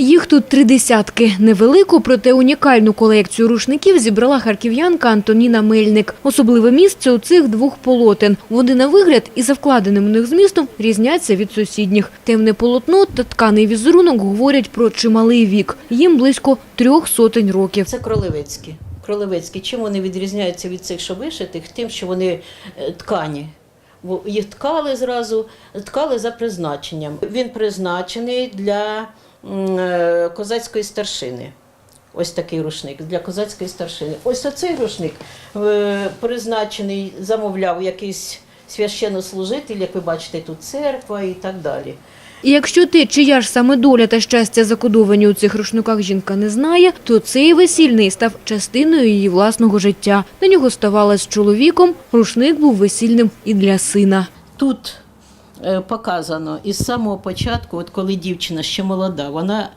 Їх тут три десятки. Невелику, проте унікальну колекцію рушників зібрала харків'янка Антоніна Мельник. Особливе місце у цих двох полотен. Вони на вигляд і за вкладеним у них змістом різняться від сусідніх. Темне полотно та тканий візерунок говорять про чималий вік. Їм близько трьох сотень років. Це кролевецькі. Кролевецькі. Чим вони відрізняються від цих, що вишитих? Тим, що вони е, ткані. Їх ткали зразу, ткали за призначенням. Він призначений для козацької старшини. Ось такий рушник для козацької старшини. Ось оцей рушник е, призначений, замовляв якийсь священнослужитель, як ви бачите, тут церква і так далі. І якщо ти, чия ж саме доля та щастя закодовані у цих рушниках жінка не знає, то цей весільний став частиною її власного життя. На нього ставала з чоловіком, рушник був весільним і для сина. Тут е, показано із самого початку, от коли дівчина ще молода, вона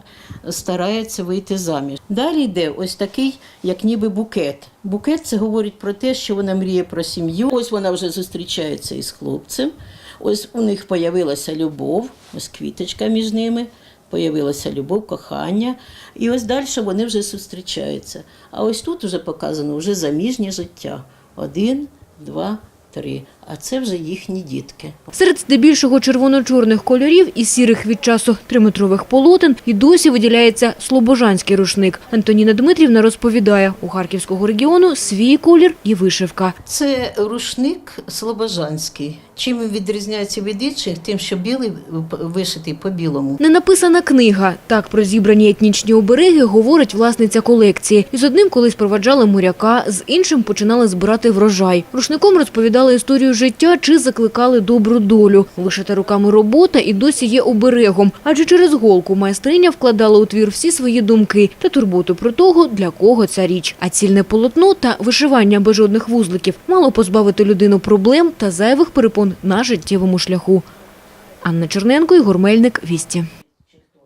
старається вийти заміж. Далі йде ось такий, як ніби букет. Букет це говорить про те, що вона мріє про сім'ю. Ось вона вже зустрічається із хлопцем. Ось у них появилася любов, ось квіточка між ними. Появилася любов, кохання, і ось далі вони вже зустрічаються. А ось тут вже показано вже заміжнє життя. Один, два, три. А це вже їхні дітки. Серед здебільшого червоно-чорних кольорів і сірих від часу триметрових полотен і досі виділяється слобожанський рушник. Антоніна Дмитрівна розповідає, у Харківського регіону свій колір і вишивка. Це рушник слобожанський. Чим він відрізняється від інших? Тим, що білий вишитий по білому. Не написана книга. Так про зібрані етнічні обереги говорить власниця колекції. Із одним колись проваджали моряка, з іншим починали збирати врожай. Рушником розповідали історію життя чи закликали добру долю. Вишита руками робота і досі є оберегом, адже через голку майстриня вкладала у твір всі свої думки та турботу про того, для кого ця річ. А цільне полотно та вишивання без жодних вузликів мало позбавити людину проблем та зайвих перепон на життєвому шляху. Анна Черненко, Ігор Мельник, Вісті.